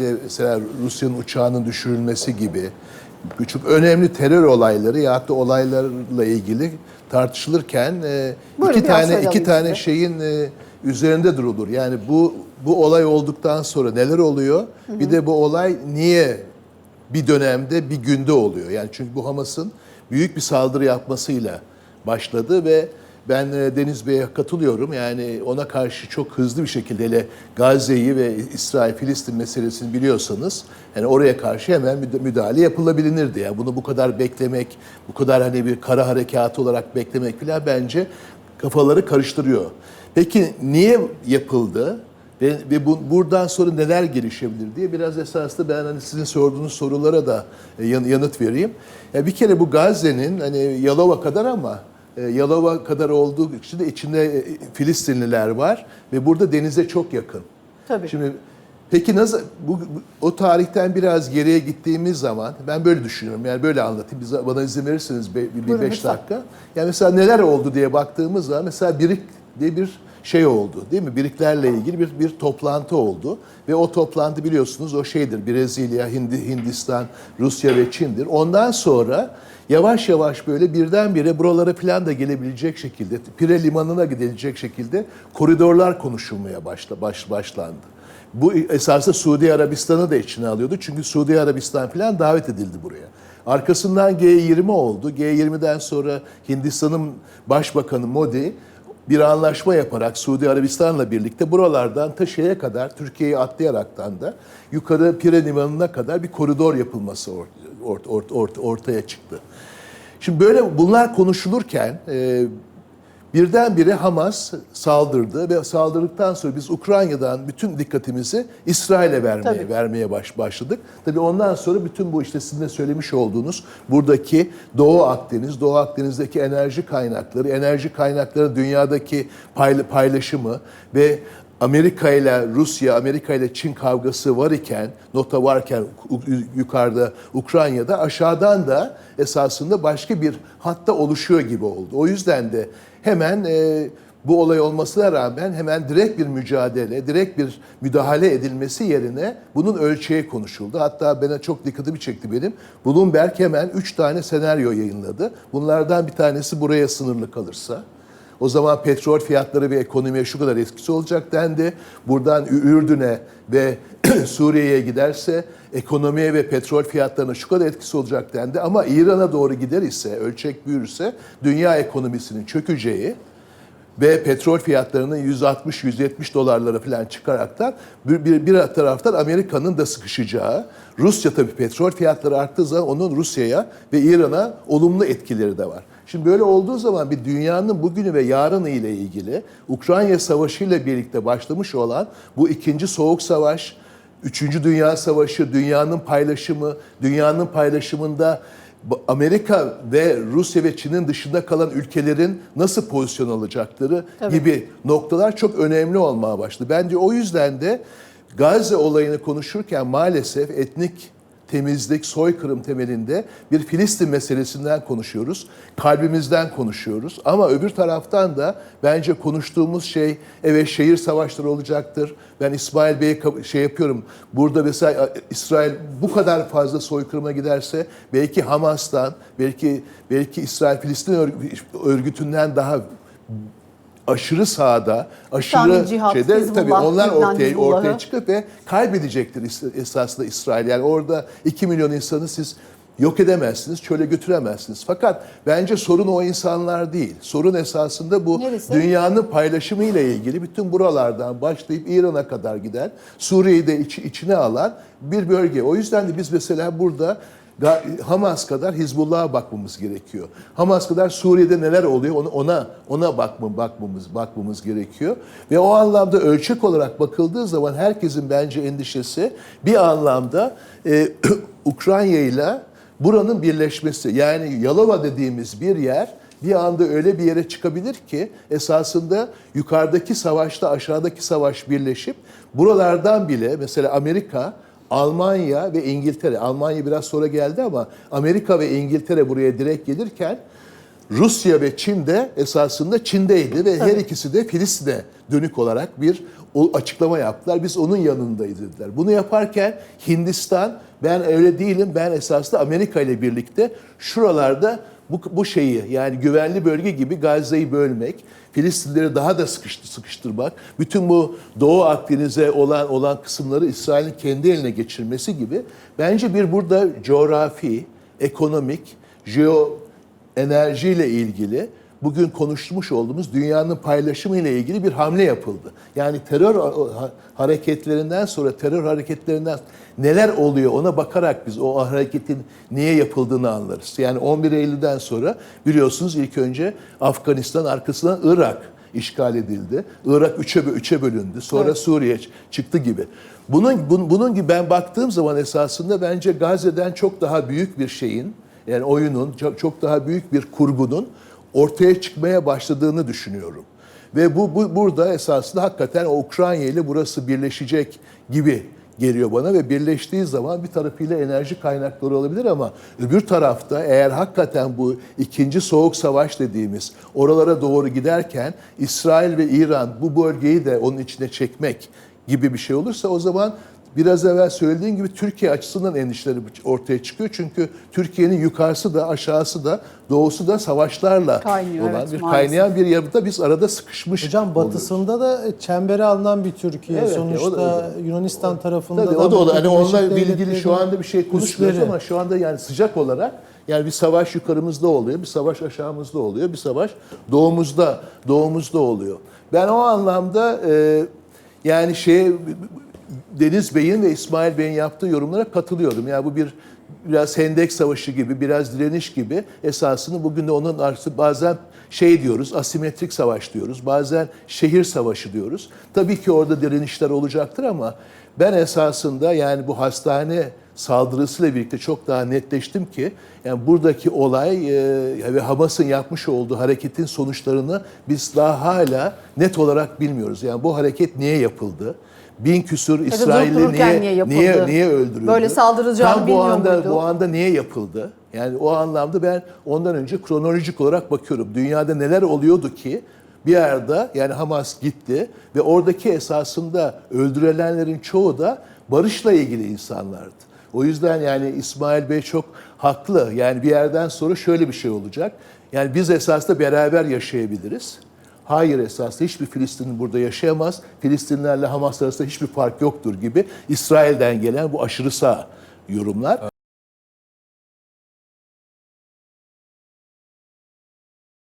de mesela Rusya'nın uçağının düşürülmesi gibi çok önemli terör olayları ya da olaylarla ilgili tartışılırken e, Buyurun, iki tane iki tane size. şeyin e, üzerinde durulur. Yani bu bu olay olduktan sonra neler oluyor? Bir de bu olay niye bir dönemde bir günde oluyor? Yani çünkü bu Hamas'ın büyük bir saldırı yapmasıyla başladı ve ben e, Deniz Bey'e katılıyorum. Yani ona karşı çok hızlı bir şekilde hele Gazze'yi ve İsrail-Filistin meselesini biliyorsanız yani oraya karşı hemen müda- müdahale yapılabilirdi. Yani bunu bu kadar beklemek, bu kadar hani bir kara harekatı olarak beklemek falan bence kafaları karıştırıyor. Peki niye yapıldı? Ve, ve bu, buradan sonra neler gelişebilir diye biraz esasında ben hani sizin sorduğunuz sorulara da e, yan- yanıt vereyim. Ya bir kere bu Gazze'nin hani Yalova kadar ama Yalova kadar olduğu için de içinde e, Filistinliler var ve burada denize çok yakın. Tabii. Şimdi peki nasıl bu, o tarihten biraz geriye gittiğimiz zaman ben böyle düşünüyorum. Yani böyle anlatayım. Bize, bana izin verirseniz bir, bir Buyurun, beş lütfen. dakika. Yani mesela neler oldu diye baktığımız zaman mesela birik diye bir şey oldu değil mi? Biriklerle ilgili bir bir toplantı oldu ve o toplantı biliyorsunuz o şeydir. Brezilya, Hindi, Hindistan, Rusya ve Çin'dir. Ondan sonra yavaş yavaş böyle birdenbire buralara falan da gelebilecek şekilde, Pire Limanı'na gidilecek şekilde koridorlar konuşulmaya başla, baş, başlandı. Bu esasında Suudi Arabistan'ı da içine alıyordu. Çünkü Suudi Arabistan falan davet edildi buraya. Arkasından G20 oldu. G20'den sonra Hindistan'ın Başbakanı Modi bir anlaşma yaparak Suudi Arabistan'la birlikte buralardan ta şeye kadar Türkiye'yi atlayaraktan da yukarı Pire Limanı'na kadar bir koridor yapılması or- ort- ort- ort- ortaya çıktı. Şimdi böyle bunlar konuşulurken e, birdenbire Hamas saldırdı ve saldırdıktan sonra biz Ukrayna'dan bütün dikkatimizi İsrail'e vermeye Tabii. vermeye baş, başladık. Tabii ondan sonra bütün bu işte sizin de söylemiş olduğunuz buradaki Doğu Akdeniz, Doğu Akdeniz'deki enerji kaynakları, enerji kaynakları dünyadaki payla- paylaşımı ve Amerika ile Rusya, Amerika ile Çin kavgası var iken, nota varken yukarıda Ukrayna'da aşağıdan da esasında başka bir hatta oluşuyor gibi oldu. O yüzden de hemen e, bu olay olmasına rağmen hemen direkt bir mücadele, direkt bir müdahale edilmesi yerine bunun ölçeği konuşuldu. Hatta bana çok dikkatimi çekti benim. Bloomberg hemen üç tane senaryo yayınladı. Bunlardan bir tanesi buraya sınırlı kalırsa. O zaman petrol fiyatları ve ekonomiye şu kadar etkisi olacak dendi. Buradan Ürdün'e ve Suriye'ye giderse ekonomiye ve petrol fiyatlarına şu kadar etkisi olacak dendi. Ama İran'a doğru gider ise, ölçek büyürse dünya ekonomisinin çökeceği ve petrol fiyatlarının 160-170 dolarlara falan çıkaraktan bir, bir, bir taraftan Amerika'nın da sıkışacağı, Rusya tabii petrol fiyatları arttığı zaman onun Rusya'ya ve İran'a olumlu etkileri de var. Şimdi böyle olduğu zaman bir dünyanın bugünü ve yarını ile ilgili Ukrayna Savaşı ile birlikte başlamış olan bu ikinci soğuk savaş, Üçüncü Dünya Savaşı, dünyanın paylaşımı, dünyanın paylaşımında Amerika ve Rusya ve Çin'in dışında kalan ülkelerin nasıl pozisyon alacakları Tabii. gibi noktalar çok önemli olmaya başladı. Bence o yüzden de Gazze olayını konuşurken maalesef etnik temizlik, soykırım temelinde bir Filistin meselesinden konuşuyoruz. Kalbimizden konuşuyoruz. Ama öbür taraftan da bence konuştuğumuz şey evet şehir savaşları olacaktır. Ben İsmail Bey'e şey yapıyorum. Burada mesela İsrail bu kadar fazla soykırıma giderse belki Hamas'tan, belki belki İsrail Filistin örg- örgütünden daha aşırı sağda, aşırı Cihat, şeyde Hizbullah, tabii onlar ortaya ortaya çıkıp ve kaybedecektir esasında İsrail. Yani orada 2 milyon insanı siz yok edemezsiniz, çöle götüremezsiniz. Fakat bence sorun o insanlar değil. Sorun esasında bu Neresi? dünyanın paylaşımı ile ilgili bütün buralardan başlayıp İran'a kadar giden, Suriye'yi de iç- içine alan bir bölge. O yüzden de biz mesela burada Hamas kadar Hizbullah'a bakmamız gerekiyor. Hamas kadar Suriye'de neler oluyor onu- ona ona bakma, bakmamız bakmamız gerekiyor. Ve o anlamda ölçek olarak bakıldığı zaman herkesin bence endişesi bir anlamda e, Ukrayna ile buranın birleşmesi. Yani Yalova dediğimiz bir yer bir anda öyle bir yere çıkabilir ki esasında yukarıdaki savaşta aşağıdaki savaş birleşip buralardan bile mesela Amerika Almanya ve İngiltere, Almanya biraz sonra geldi ama Amerika ve İngiltere buraya direkt gelirken Rusya ve Çin de esasında Çin'deydi ve her ikisi de Filistin'e dönük olarak bir açıklama yaptılar. Biz onun yanındayız dediler. Bunu yaparken Hindistan ben öyle değilim ben esasında Amerika ile birlikte şuralarda bu, bu şeyi yani güvenli bölge gibi Gazze'yi bölmek, Filistinleri daha da sıkıştı, sıkıştırmak, bütün bu Doğu Akdeniz'e olan olan kısımları İsrail'in kendi eline geçirmesi gibi bence bir burada coğrafi, ekonomik, jeo enerjiyle ilgili bugün konuşmuş olduğumuz dünyanın paylaşımı ile ilgili bir hamle yapıldı. Yani terör ha- hareketlerinden sonra terör hareketlerinden neler oluyor ona bakarak biz o hareketin niye yapıldığını anlarız. Yani 11 Eylül'den sonra biliyorsunuz ilk önce Afganistan arkasından Irak işgal edildi. Irak üçe, üçe bölündü. Sonra Suriye ç- çıktı gibi. Bunun, bun- bunun gibi ben baktığım zaman esasında bence Gazze'den çok daha büyük bir şeyin yani oyunun çok, çok daha büyük bir kurgunun ortaya çıkmaya başladığını düşünüyorum. Ve bu, bu burada esasında hakikaten Ukrayna ile burası birleşecek gibi geliyor bana ve birleştiği zaman bir tarafıyla enerji kaynakları olabilir ama öbür tarafta eğer hakikaten bu ikinci soğuk savaş dediğimiz oralara doğru giderken İsrail ve İran bu bölgeyi de onun içine çekmek gibi bir şey olursa o zaman biraz evvel söylediğim gibi Türkiye açısından endişeleri ortaya çıkıyor. Çünkü Türkiye'nin yukarısı da aşağısı da doğusu da savaşlarla Kaynıyor, olan evet, bir maalesef. kaynayan bir yapıda biz arada sıkışmış Hocam oluyoruz. batısında da çembere alınan bir Türkiye. Evet, Sonuçta o da- o da- Yunanistan tarafında Tabii da o da olur. Hani Amerika onunla Birleşik ilgili şu anda bir şey konuşmuyoruz ama şu anda yani sıcak olarak yani bir savaş yukarımızda oluyor, bir savaş aşağımızda oluyor, bir savaş doğumuzda doğumuzda oluyor. Ben o anlamda e, yani şey Deniz Bey'in ve İsmail Bey'in yaptığı yorumlara katılıyordum. Yani bu bir biraz hendek savaşı gibi, biraz direniş gibi esasını bugün de onun artık bazen şey diyoruz, asimetrik savaş diyoruz. Bazen şehir savaşı diyoruz. Tabii ki orada direnişler olacaktır ama ben esasında yani bu hastane saldırısıyla birlikte çok daha netleştim ki yani buradaki olay e, ve Hamas'ın yapmış olduğu hareketin sonuçlarını biz daha hala net olarak bilmiyoruz. Yani bu hareket niye yapıldı? Bin İsrailli dururken niye niye niye niye öldürüldü? Böyle saldırılacağını Tam bu anda muydu? bu anda niye yapıldı? Yani o anlamda ben ondan önce kronolojik olarak bakıyorum. Dünyada neler oluyordu ki bir yerde yani Hamas gitti ve oradaki esasında öldürülenlerin çoğu da barışla ilgili insanlardı. O yüzden yani İsmail Bey çok haklı. Yani bir yerden sonra şöyle bir şey olacak. Yani biz esasında beraber yaşayabiliriz. Hayır esasında hiçbir Filistinli burada yaşayamaz. Filistinlerle Hamas arasında hiçbir fark yoktur gibi İsrail'den gelen bu aşırı sağ yorumlar.